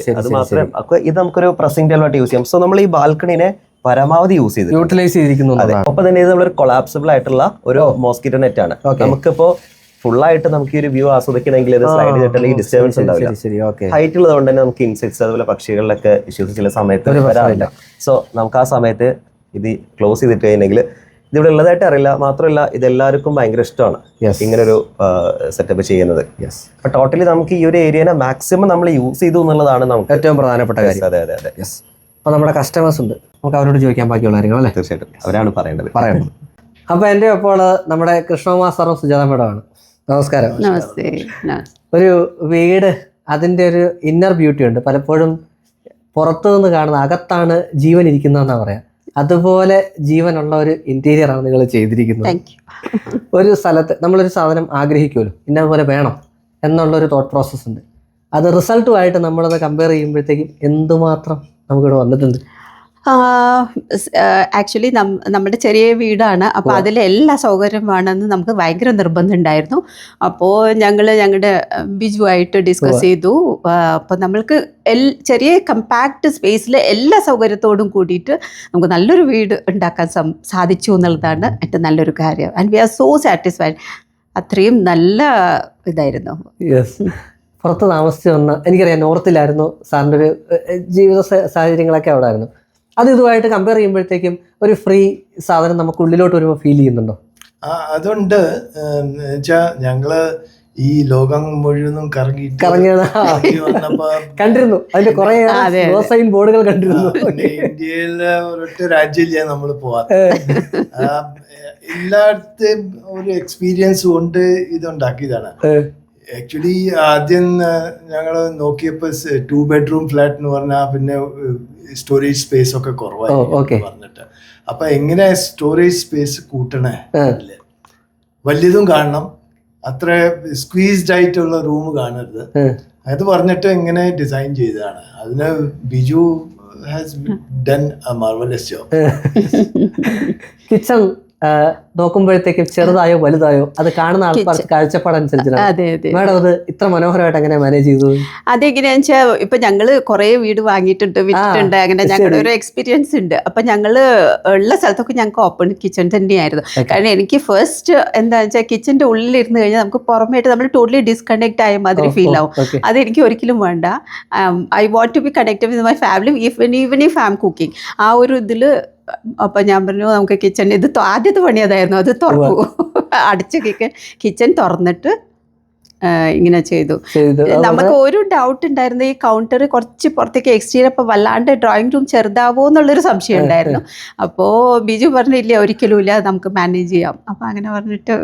ഇത് നമുക്കൊരു പ്രസിംഗ് ടേബിൾ ആയിട്ട് യൂസ് ചെയ്യാം. സോ നമ്മൾ ഈ ബാൽക്കണിനെ പരമാവധി യൂസ് ചെയ്ത് യൂട്ടിലൈസ് ചെയ്തിരിക്കുന്നു. ഒപ്പം തന്നെ ഇത് നമ്മളൊരു കൊളാപ്സിബിൾ ആയിട്ടുള്ള ഒരു മോസ്കിറ്റോ നെറ്റ് ആണ്. നമുക്കിപ്പോ ഫുൾ ആയിട്ട് നമുക്ക് ഈ ഒരു വ്യൂ ആസ്വദിക്കണമെങ്കിൽ ഇത് സ്ലൈഡ് ചെയ്തിട്ടുണ്ടെങ്കിൽ ഡിസ്റ്റർബൻസ് ഉണ്ടാവില്ല. ഹൈറ്റ് ഉള്ളതുകൊണ്ട് തന്നെ നമുക്ക് ഇൻസെക്ട്സ് അതുപോലെ പക്ഷികളിലൊക്കെ ഇഷ്യൂസ് ചില സമയത്ത് വരാറില്ല. സോ നമുക്ക് ആ സമയത്ത് ഇത് ക്ലോസ് ചെയ്തിട്ട് കഴിഞ്ഞെങ്കിൽ ഇതിവിടെ ഉള്ളതായിട്ട് അറിയില്ല. മാത്രമല്ല ഇതെല്ലാവർക്കും ഭയങ്കര ഇഷ്ടമാണ് ഇങ്ങനെ ഒരു സെറ്റപ്പ് ചെയ്യുന്നത്. അപ്പൊ ടോട്ടലി നമുക്ക് ഈ ഒരു ഏരിയനെ മാക്സിമം നമ്മൾ യൂസ് ചെയ്തു എന്നുള്ളതാണ് നമുക്ക് ഏറ്റവും പ്രധാനപ്പെട്ട കാര്യം. അതെ അതെ അതെ. യെസ് അപ്പോൾ നമ്മുടെ കസ്റ്റമേഴ്സ് ഉണ്ട്. നമുക്ക് അവരോട് ചോദിക്കാൻ ബാക്കിയുള്ള കാര്യങ്ങൾ അല്ലേ? തീർച്ചയായിട്ടും. അവരാണ് പറയേണ്ടത്. പറയണം അപ്പോൾ എന്റെ ഒപ്പമുള്ളത് നമ്മുടെ കൃഷ്ണകുമാർ സാറും സുജാത മേഡമാണ് നമസ്കാരം. നമസ്തേ. ഒരു വീട് അതിന്റെ ഒരു ഇന്നർ ബ്യൂട്ടി ഉണ്ട്. പലപ്പോഴും പുറത്തു നിന്ന് കാണുന്ന അകത്താണ് ജീവൻ ഇരിക്കുന്നതെന്നാണ് പറയാം. അതുപോലെ ജീവനുള്ള ഒരു ഇന്റീരിയർ ആണ് നിങ്ങൾ ചെയ്തിരിക്കുന്നത്. ഒരു സ്ഥലത്ത് നമ്മളൊരു സാധനം ആഗ്രഹിക്കുമല്ലോ. ഇന്നതുപോലെ വേണം എന്നുള്ള ഒരു തോട്ട് പ്രോസസ്സ് ഉണ്ട്. അത് റിസൾട്ടുമായിട്ട് നമ്മളത് കമ്പയർ ചെയ്യുമ്പോഴത്തേക്കും എന്തുമാത്രം നമുക്കിവിടെ വന്നിട്ടുണ്ട്. ആക്ച്വലി നമ്മുടെ ചെറിയ വീടാണ്. അപ്പോൾ അതിൽ എല്ലാ സൗകര്യം വേണമെന്ന് നമുക്ക് ഭയങ്കര നിർബന്ധം ഉണ്ടായിരുന്നു. അപ്പോൾ ഞങ്ങൾ ഞങ്ങളുടെ ബിജുവായിട്ട് ഡിസ്കസ് ചെയ്തു. അപ്പോൾ നമ്മൾക്ക് എൽ ചെറിയ കമ്പാക്ട് സ്പേസിൽ എല്ലാ സൗകര്യത്തോടും കൂടിയിട്ട് നമുക്ക് നല്ലൊരു വീട് ഉണ്ടാക്കാൻ സം- സാധിച്ചു എന്നുള്ളതാണ് ഏറ്റവും നല്ലൊരു കാര്യം. And we are so satisfied അത്രയും നല്ല ഇതായിരുന്നു. യെസ് പുറത്ത് താമസിച്ച് വന്ന എനിക്കറിയാം നോർത്തിലായിരുന്നു സാറിന്റെ ഒരു ജീവിത സാഹചര്യങ്ങളൊക്കെ അവിടെ ആയിരുന്നു അത് ഇതുമായിട്ട് കമ്പയർ ചെയ്യുമ്പോഴത്തേക്കും ഒരു ഫ്രീ സാധനം നമുക്ക് ഉള്ളിലോട്ട് വരുമ്പോൾ ഫീൽ ചെയ്യുന്നുണ്ടോ അതുണ്ട്. ഞങ്ങൾ ഈ ലോകം മുഴുവനും കറങ്ങി കണ്ടിരുന്നു. അതിന്റെ കുറെ സൈൻ ബോർഡുകൾ കണ്ടിരുന്നു. ഇന്ത്യയിലെ ഒരൊറ്റ രാജ്യമില്ല നമ്മൾ പോവാ എല്ലായിടത്തും ഒരു എക്സ്പീരിയൻസ് കൊണ്ട് ഇതുണ്ടാക്കിയതാണ്. ആക്ച്വലി ആദ്യം ഞങ്ങൾ നോക്കിയപ്പോൾ ടു ബെഡ്റൂം ഫ്ലാറ്റ് എന്ന് പറഞ്ഞാൽ പിന്നെ സ്റ്റോറേജ് സ്പേസ് ഒക്കെ കുറവായി ഓ, പറഞ്ഞിട്ട്. അപ്പൊ എങ്ങനെ സ്റ്റോറേജ് സ്പേസ് കൂട്ടണേ വലിയതും കാണണം. അത്ര സ്ക്വീസ്ഡ് ആയിട്ടുള്ള റൂം കാണരുത്. അത് പറഞ്ഞിട്ട് എങ്ങനെ ഡിസൈൻ ചെയ്തതാണ്? അതിന് Biju has done a marvellous job kitchen നോക്കുമ്പോഴത്തേക്കും ചെറുതായോ വലുതായോ അത് കാണുന്ന ആൾക്കാർക്ക് കാഴ്ചപ്പാടനുസരിച്ചാണ് അതെ അതെ. മാഡം അത് ഇത്ര മനോഹരമായിട്ട് എങ്ങനെ മാനേജ് അതെങ്ങനെയാന്ന് വെച്ചാൽ ഇപ്പൊ ഞങ്ങൾ കുറെ വീട് വാങ്ങിയിട്ടുണ്ട് വിറ്റിട്ടുണ്ട്. അങ്ങനെ ഞങ്ങളുടെ ഒരു എക്സ്പീരിയൻസ് ഉണ്ട്. അപ്പൊ ഞങ്ങൾ ഉള്ള സ്ഥലത്തൊക്കെ ഞങ്ങൾക്ക് ഓപ്പൺ കിച്ചൺ തന്നെയായിരുന്നു. കാരണം എനിക്ക് ഫസ്റ്റ് എന്താ വെച്ചാൽ കിച്ചന്റെ ഉള്ളിലിരുന്ന് കഴിഞ്ഞാൽ നമുക്ക് പുറമേട്ട് നമ്മൾ ടോട്ടലി ഡിസ്കണക്ട് ആയ മാതിരി ഫീൽ ആവും. അത് എനിക്ക് ഒരിക്കലും വേണ്ട. I want to be connected with my family even even I am cooking ആ ഒരു ഇതിൽ അപ്പം ഞാൻ പറഞ്ഞു നമുക്ക് കിച്ചൺ ഇത് ആദ്യത്തെ പണി അതായിരുന്നു അത് തുറക്കൂ. അടിച്ച് കിച്ചൺ കിച്ചൺ തുറന്നിട്ട് ഇങ്ങനെ ചെയ്തു. നമുക്ക് ഒരു ഡൗട്ട് ഉണ്ടായിരുന്നു ഈ കൗണ്ടർ കുറച്ച് പുറത്തേക്ക് എക്സ്റ്റീരിയർ അപ്പോൾ വല്ലാണ്ട് ഡ്രോയിങ് റൂം ചെറുതാവോ എന്നുള്ളൊരു സംശയം ഉണ്ടായിരുന്നു. അപ്പോ ബിജു പറഞ്ഞില്ല ഒരിക്കലും ഇല്ല നമുക്ക് മാനേജ് ചെയ്യാം. അപ്പോൾ അങ്ങനെ പറഞ്ഞിട്ട്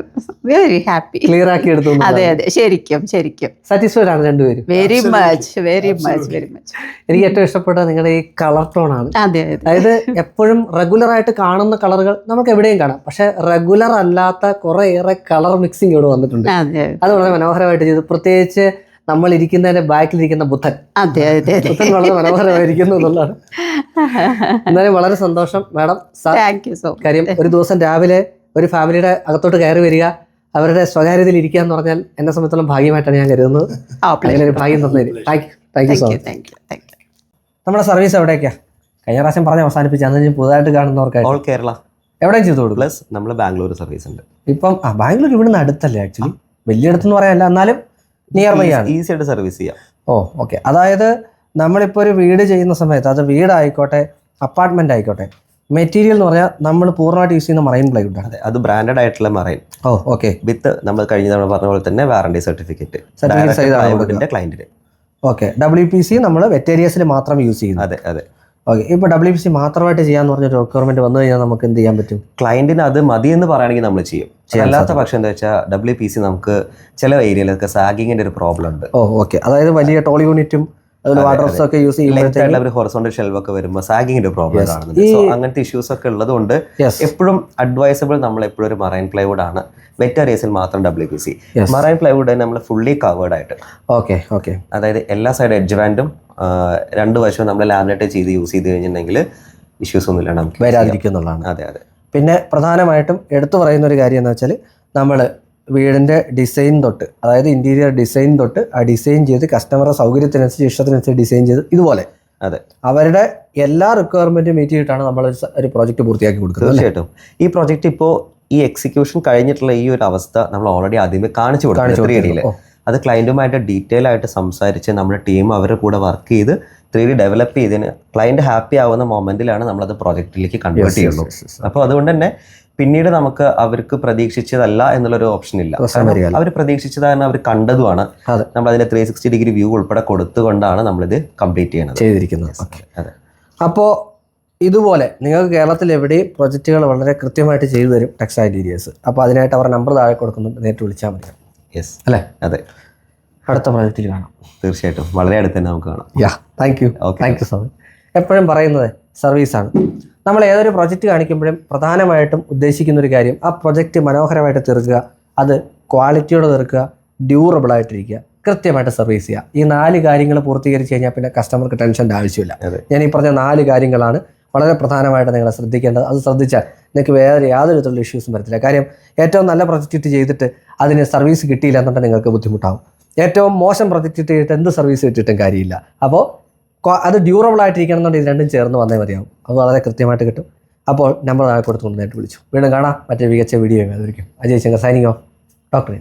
വെരി ഹാപ്പി ക്ലിയർ ആക്കി എടുത്തു അതെ അതെ. ശരിക്കും ശരിക്കും. സാറ്റിസ്ഫൈഡ് ആണ് രണ്ടുപേരും. Very. Much very much. Very much എനിക്ക് ഏറ്റവും ഇഷ്ടപ്പെട്ട നിങ്ങളുടെ ഈ കളർ ടോൺ ആണ്. അതെ അതെ. അതായത് എപ്പോഴും റെഗുലർ ആയിട്ട് കാണുന്ന കളറുകൾ നമുക്ക് എവിടെയും കാണാം. പക്ഷെ റെഗുലർ അല്ലാത്ത കുറേയേറെ കളർ മിക്സിംഗ് ഇവിടെ വന്നിട്ടുണ്ട്. അതെ വളരെ മനോഹരമായിട്ട് ചെയ്തു. പ്രത്യേകിച്ച് നമ്മൾ ഇരിക്കുന്നതിന്റെ ബാക്കിലിരിക്കുന്ന ബുദ്ധൻ. അതെ അതെ ബുദ്ധൻ വളരെ മനോഹരമായിരിക്കുന്നു എന്നുള്ളതാണ്. എന്നാലും വളരെ സന്തോഷം. Madam sir thank you so കാര്യം ഒരു ദിവസം രാവിലെ ഒരു ഫാമിലിയുടെ അകത്തോട്ട് കയറി വരിക അവരുടെ സ്വകാര്യതയിൽ ഇരിക്കുക എന്ന് പറഞ്ഞാൽ എന്നെ സംബന്ധിച്ചോളം ഭാഗ്യമായിട്ടാണ് ഞാൻ കരുതുന്നത്. അങ്ങനെ ഒരു ഭാഗ്യം തന്നേരി thank you thank you so thank you much thank you നമ്മുടെ സർവീസ് എവിടേക്കാ കഴിഞ്ഞ പ്രാവശ്യം പറഞ്ഞ് അവസാനിപ്പിച്ചു അന്ന് ഞാൻ പുതുതായിട്ട് കാണുന്നവർക്ക് ഓൾ കേരള എവിടെയും ചെയ്തു കൊടുക്കും? പ്ലസ് നമ്മൾ ബാംഗ്ലൂർ സർവീസ് ഉണ്ട്. ഇപ്പം ആ ബാംഗ്ലൂർ ഇവിടുന്ന് അടുത്തല്ലേ ആക്ച്വലി വലിയ അടുത്തെന്ന് പറയാനല്ല എന്നാലും നിയർ ബൈ ആണ്. ഈസി ആയിട്ട് സർവീസ് ചെയ്യാം. ഓ ഓക്കെ അതായത് നമ്മളിപ്പോൾ ഒരു വീട് ചെയ്യുന്ന സമയത്ത് അത് വീടായിക്കോട്ടെ അപ്പാർട്ട്മെന്റ് ആയിക്കോട്ടെ മെറ്റീരിയൽ എന്ന് പറഞ്ഞാൽ നമ്മൾ പൂർണമായിട്ട് യൂസ് ചെയ്യുന്ന മറൈൻ പ്ലൈവുഡ് ആണ്. അതെ അത് ബ്രാൻഡഡ് ആയിട്ടുള്ള മറൈൻ ഓ ഓക്കെ വിത്ത് നമ്മൾ കഴിഞ്ഞ തവണ പറഞ്ഞ പോലെ തന്നെ വാറണ്ടി സർട്ടിഫിക്കറ്റ് സർട്ടിഫിക്കറ്റ്. ക്ലയന്റിന് ഓക്കെ ഡബ്ല്യു പി സി നമ്മൾ വെറ്റേരിയസിൽ മാത്രം യൂസ് ചെയ്യുന്നു അതെ അതെ. ഓക്കെ ഇപ്പോൾ ഡബ്ല്യു പി സി മാത്രമായിട്ട് ചെയ്യാന്ന് പറഞ്ഞ റിക്വയർമെന്റ് വന്നു കഴിഞ്ഞാൽ നമുക്ക് എന്ത് ചെയ്യാൻ പറ്റും? ക്ലയന്റിന് അത് മതി എന്ന് പറയുകയാണെങ്കിൽ നമ്മൾ ചെയ്യും. അല്ലാത്ത പക്ഷം എന്താ വെച്ചാൽ ഡബ്ല്യു പി സി നമുക്ക് ചില ഏരിയയിലൊക്കെ സാഗിങ്ങിന്റെ ഒരു പ്രോബ്ലം ഉണ്ട്. ഓ ഓക്കെ അതായത് വലിയ ടോൾ യൂണിറ്റും ഒക്കെ യൂസ് ചെയ്യുമ്പോൾ ഒരു ഹൊറസോണ്ടൽ ഷെൽവ് ഒക്കെ വരുമ്പോൾ സാഗിങ്ങിന്റെ പ്രോബ്ലം. കാണുന്നുണ്ട്. സോ അങ്ങനത്തെ ഇഷ്യൂസ് ഒക്കെ ഉള്ളതുകൊണ്ട് കൊണ്ട് എപ്പോഴും അഡ്വൈസബിൾ നമ്മൾ എപ്പോഴും ഒരു മറൈൻ പ്ലൈവുഡ് ആണ്. വെറ്റർ ഏസിൽ മാത്രം W P C marine plywood നമ്മൾ ഫുള്ളി കവേർഡ് ആയിട്ട്. ഓക്കെ ഓക്കെ അതായത് എല്ലാ സൈഡ് എഡ്ജ് ബാൻഡും രണ്ട് വശവും നമ്മൾ ലാമിനേറ്റ് ചെയ്ത് യൂസ് ചെയ്ത് കഴിഞ്ഞിട്ടുണ്ടെങ്കിൽ ഇഷ്യൂസ് ഒന്നുമില്ല നമുക്ക് വരാതിരിക്കുന്നുള്ളതാണ്. അതെ അതെ. പിന്നെ പ്രധാനമായിട്ടും എടുത്തു പറയുന്ന ഒരു കാര്യം എന്ന് വെച്ചാൽ നമ്മൾ വീടിന്റെ ഡിസൈൻ തൊട്ട് അതായത് ഇന്റീരിയർ ഡിസൈൻ തൊട്ട് ആ ഡിസൈൻ ചെയ്ത് കസ്റ്റമറെ സൗകര്യത്തിനനുസരിച്ച് ഇഷ്ടത്തിനനുസരിച്ച് ഡിസൈൻ ചെയ്ത് ഇതുപോലെ അതെ. അവരുടെ എല്ലാ റിക്വയർമെന്റും മീറ്റ് ചെയ്തിട്ടാണ് നമ്മൾ ഒരു പ്രോജക്റ്റ് പൂർത്തിയാക്കി കൊടുക്കുന്നത്? തീർച്ചയായിട്ടും. ഈ പ്രോജക്റ്റ് ഇപ്പോൾ ഈ എക്സിക്യൂഷൻ കഴിഞ്ഞിട്ടുള്ള ഈ ഒരു അവസ്ഥ നമ്മൾ ഓൾറെഡി ആദ്യമേ കാണിച്ചു കൊടുത്തു ത്രീ ഡിയിൽ. അത് ക്ലയന്റുമായിട്ട് ഡീറ്റെയിൽ ആയിട്ട് സംസാരിച്ച് നമ്മുടെ ടീം അവരുടെ കൂടെ വർക്ക് ചെയ്ത് ത്രീ ഡി ഡെവലപ്പ് ചെയ്തതിന് ക്ലയന്റ് ഹാപ്പി ആവുന്ന മൊമെന്റിലാണ് നമ്മളത് പ്രോജക്റ്റിലേക്ക് കൺവേർട്ട് ചെയ്യുള്ളൂ. അപ്പോൾ അതുകൊണ്ട് തന്നെ പിന്നീട് നമുക്ക് അവർക്ക് പ്രതീക്ഷിച്ചതല്ല എന്നുള്ളൊരു ഓപ്ഷൻ ഇല്ല. അവർ പ്രതീക്ഷിച്ചത് അവർ പ്രതീക്ഷിച്ചതാണ് അവർ കണ്ടതുമാണ്. നമ്മൾ അതിന്റെ ത്രീ സിക്സ്റ്റി ഡിഗ്രി വ്യൂ ഉൾപ്പെടെ കൊടുത്തുകൊണ്ടാണ് നമ്മളിത് കംപ്ലീറ്റ് ചെയ്യുന്നത്. ചെയ്തിരിക്കുന്നത്. അതെ. അപ്പോൾ ഇതുപോലെ നിങ്ങൾക്ക് കേരളത്തിൽ എവിടെയും പ്രൊജക്റ്റുകൾ വളരെ കൃത്യമായിട്ട് ചെയ്തു തരും ടെക്സ്റ്റൈൽ ഏരിയസ് അപ്പോൾ അതിനായിട്ട് അവർ നമ്പർ താഴെ കൊടുക്കുന്നുണ്ട്. നേരിട്ട് വിളിച്ചാൽ മതി. യെസ് അല്ലേ? അതെ. അടുത്ത പ്രോജക്റ്റിൽ കാണാം. തീർച്ചയായിട്ടും. വളരെ അടുത്ത് തന്നെ നമുക്ക് കാണാം. Yeah thank you. Thank you so much എപ്പോഴും പറയുന്നത് സർവീസാണ് നമ്മൾ ഏതൊരു പ്രൊജക്റ്റ് കാണിക്കുമ്പോഴും പ്രധാനമായിട്ടും ഉദ്ദേശിക്കുന്ന ഒരു കാര്യം ആ പ്രൊജക്റ്റ് മനോഹരമായിട്ട് തീർക്കുക അത് ക്വാളിറ്റിയോടെ തീർക്കുക ഡ്യൂറബിൾ ആയിട്ടിരിക്കുക കൃത്യമായിട്ട് സർവീസ് ചെയ്യുക. ഈ നാല് കാര്യങ്ങൾ പൂർത്തീകരിച്ച് കഴിഞ്ഞാൽ പിന്നെ കസ്റ്റമർക്ക് ടെൻഷന്റെ ആവശ്യമില്ല. ഞാൻ ഈ പറഞ്ഞ നാല് കാര്യങ്ങളാണ് വളരെ പ്രധാനമായിട്ട് നിങ്ങൾ ശ്രദ്ധിക്കേണ്ടത്. അത് ശ്രദ്ധിച്ചാൽ നിങ്ങൾക്ക് വേറെ യാതൊരു വിധത്തിലുള്ള ഇഷ്യൂസും വരത്തില്ല. കാര്യം ഏറ്റവും നല്ല പ്രൊജക്റ്റ് ചെയ്തിട്ട് അതിന് സർവീസ് കിട്ടിയില്ല എന്നുണ്ടെങ്കിൽ നിങ്ങൾക്ക് ബുദ്ധിമുട്ടാവും. ഏറ്റവും മോശം പ്രൊജക്റ്റ് എന്ത് സർവീസ് കിട്ടിയിട്ടും കാര്യമില്ല. അപ്പോൾ അത് ഡ്യൂറബിൾ ആയിട്ടിരിക്കണം എന്നുണ്ടെങ്കിൽ രണ്ടും ചേർന്ന് വന്നേ മതിയാവും. അത് വളരെ കൃത്യമായിട്ട് കിട്ടും. അപ്പോൾ നമ്പർ താഴെ കൊടുത്തുകൊണ്ട് നേരിട്ട് വിളിച്ചു. വീണ്ടും കാണാം. മറ്റേ മികച്ച വീഡിയോ അതായിരിക്കും Ajay Shankar signing off doctor